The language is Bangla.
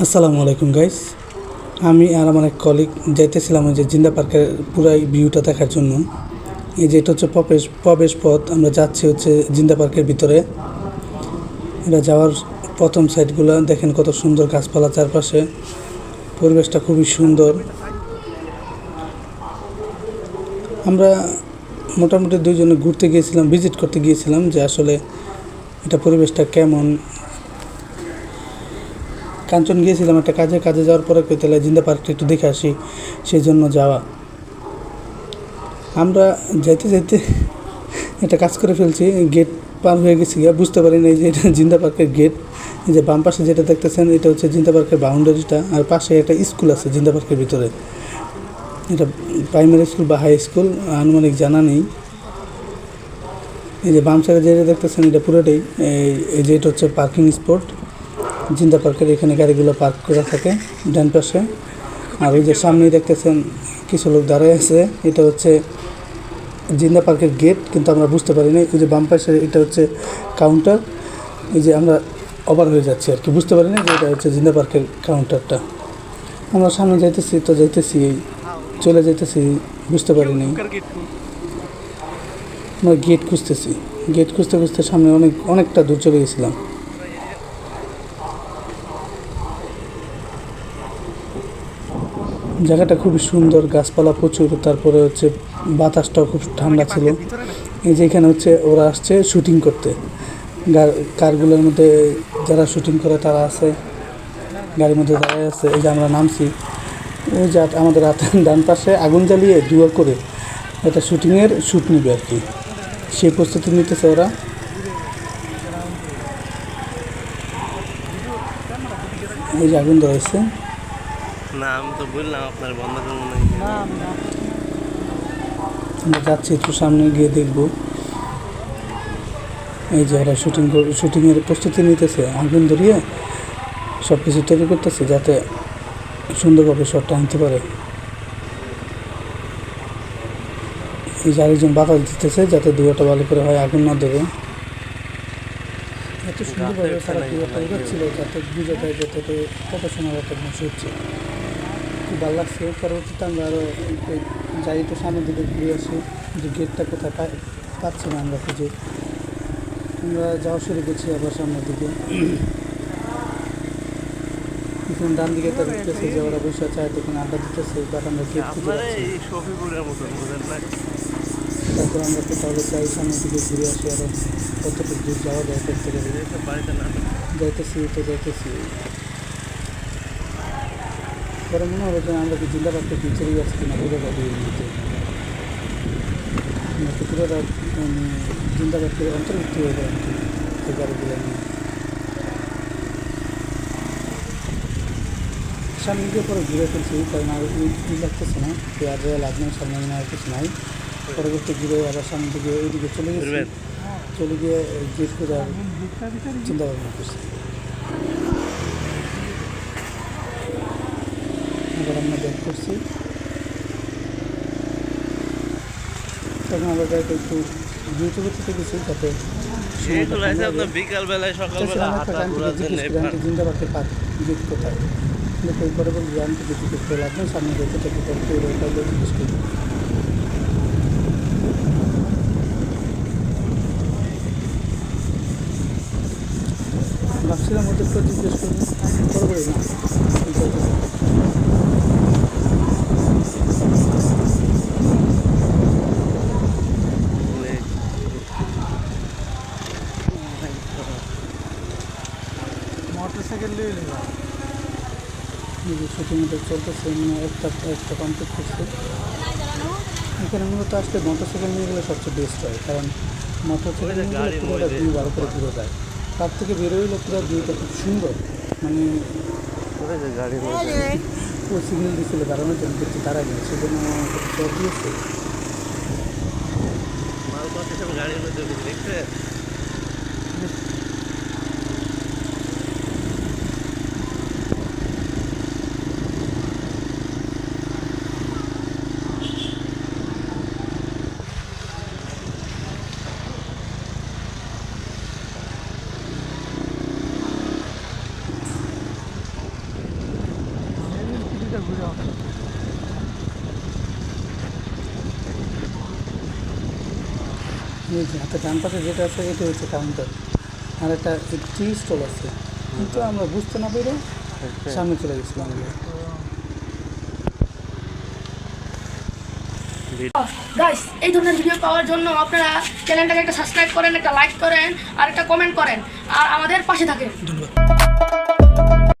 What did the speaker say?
আসসালামু আলাইকুম গাইস আমি আর আমার এক কলিগ যাইতেছিলাম ওই যে জিন্দা পার্কের পুরাই ভিউটা দেখার জন্য। এই যে এটা হচ্ছে প্রবেশ প্রবেশ পথ। আমরা যাচ্ছি হচ্ছে জিন্দা পার্কের ভিতরে। এটা যাওয়ার প্রথম সাইডগুলো দেখেন কত সুন্দর গাছপালা চারপাশে। পরিবেশটা খুবই সুন্দর। আমরা মোটামুটি দুইজনে ঘুরতে গিয়েছিলাম ভিজিট করতে গিয়েছিলাম যে আসলে এটা পরিবেশটা কেমন। কাঞ্চন গিয়েছিলাম একটা কাজে কাজে যাওয়ার পরে তাহলে জিন্দা পার্কটা একটু দেখে আসি সেই জন্য যাওয়া। আমরা যাইতে যাইতে একটা কাজ করে ফেলছি গেট পার হয়ে গেছি গিয়া বুঝতে পারি না যে এটা জিন্দা পার্কের গেট এই যে বাম পাশে যেটা দেখতেছেন, এটা হচ্ছে জিন্দা পার্কের বাউন্ডারিটা আর পাশে একটা স্কুল আছে জিন্দা পার্কের ভিতরে। এটা প্রাইমারি স্কুল বা হাই স্কুল আনুমানিক জানা নেই। এই যে বাম সাইডে যেটা দেখতেছেন, এটা পুরোটাই, এই যে এটা হচ্ছে পার্কিং স্পট জিন্দা পার্কের এখানে গাড়িগুলো পার্ক করা থাকে ডান পাশে। আর এই যে সামনেই দেখতেছেন কিছু লোক দাঁড়ায় আছে। এটা হচ্ছে জিন্দা পার্কের গেট, কিন্তু আমরা বুঝতে পারি না ওই যে বাম পাশে এটা হচ্ছে কাউন্টার। এই যে আমরা অবার হয়ে যাচ্ছি আর কি। বুঝতে পারি না যে এটা হচ্ছে জিন্দা পার্কের কাউন্টারটা। আমরা সামনে যাইতেছি, তো যাইতেছি, চলে যাইতেছি, বুঝতে পারি নাই আমরা গেট খুঁজতেছি। গেট খুঁজতে খুঁজতে সামনে অনেক, অনেকটা দূর চলে গেছিলাম। জায়গাটা খুবই সুন্দর, গাছপালা প্রচুর, তারপরে হচ্ছে বাতাসটাও খুব ঠান্ডা ছিল। এই যে এখানে হচ্ছে ওরা আসছে শুটিং করতে। কারগুলোর মধ্যে যারা শুটিং করে তারা আছে, গাড়ির মধ্যে দাঁড়ায় আছে, এই যে আমরা নামছি। ওই যে আমাদের হাতে ডান পাশে আগুন জ্বালিয়ে দুয়া করে এটা শুটিংয়ের শ্যুট নিবে আর কি। সেই প্রস্তুতি নিতেছে ওরা। এই যে আগুন ধরেছে। না আমি তো বললাম আপনার বন্ধ করব না আমরা যাচ্ছি একটু সামনে গিয়ে দেখব। এই যে ওরা শুটিং শুটিংয়ের প্রস্তুতি নিতেছে আগুন ধরিয়ে সব কিছু তৈরি করতেছে যাতে সুন্দরভাবে শটটা আনতে পারে। এই যে আরেকজন বাতাস দিতেছে যাতে দুয়াটা ভালো করে হয় আগুন না ধরে। এত সুন্দরভাবে তারা দুয়াটা উড়াচ্ছিল যাতে বুঝে যায় যাতে তো কত সময় একটা হচ্ছে। ভালো লাগছে পরবর্তীতে আমরা আরও যাই একটু সামনের দিকে ঘুরে আসি যে গেটটা কোথায় পাই পাচ্ছি না আমরা খুঁজে। আমরা যাওয়া শুরু করছি আবার সামনের দিকে। এখন ডান দিকে তো দেখতেছি যে ওরা বসে আছে হয়তো এখানে আড্ডা দিতেছে বাট আমরা গেট খুঁজে পাচ্ছি তারপর আমরা কোথাও যাই সামনের দিকে ঘুরে আসি আরও কতটুকু দূর যাওয়া যায় করতে না যাইতেছি তো যাইতেছি। পরে মনে হবে যে আমরা কি পিছিয়ে যাচ্ছি কিনা পুরোটা দিয়ে দিতে নাকি পুরোটা মানে জিন্দা পার্কের অন্তর্ভুক্ত হয়ে যায় আর এই গাড়িগুলো নিয়ে। সামনে গিয়ে পরে ঘুরে ফেলছি কারণ আর ই লাগতেছে না যে আর লাভ নেই সামনে মনে হয় কিছু নাই। পরবর্তী ঘুরে আবার সামনে দিকে ওইদিকে চলে গেছি। চলে গিয়ে গেট করে আর চিন্তা ভাবনা করছি আমরা ব্যাক করছি। তখন আমরা গাড়িটা একটু দ্রুত গতিতে গেছি যাতে এগুলো আছে আপনার বিকাল বেলায় সকালবেলা পার্ক গেট কোথায় কিন্তু এই পরে বলি গান থেকে জিজ্ঞেস করে লাভ নেই সামনে গেছে থেকে তো ওইটা জিজ্ঞেস করি ভাবছিলাম ওদের তো জিজ্ঞেস করব পরে না ঠিক আছে। মোটো চলতেছে একটা একটা কমপ্লিট করছে এখানে মূলত আসলে মোটরসাইকেল নিয়ে গেলে সবচেয়ে বেস্ট হয় কারণ মোটরসাইকেল নিয়ে ভালো করে ঘুরে যায় তার থেকে বেরোইলে পুরো ভিউটা খুব সুন্দর মানে ও সিগন্যাল দিয়েছিল দাঁড়ানোর জন্য দেখছি দাঁড়ায় গেছে সেজন্য চর দিয়েছে গাড়ির মধ্যে দেখছে এই যে হাতে ডান পাশে যেটা আছে এটা হচ্ছে কাউন্টার আর একটা টি স্টল আছে। কিন্তু আমরা বুঝতে না পেরে সামনে চলে গেছিলাম গাইস এই ধরনের ভিডিও পাওয়ার জন্য আপনারা চ্যানেলটাকে একটা সাবস্ক্রাইব করেন একটা লাইক করেন আর একটা কমেন্ট করেন। আর আমাদের পাশে থাকেন। ধন্যবাদ।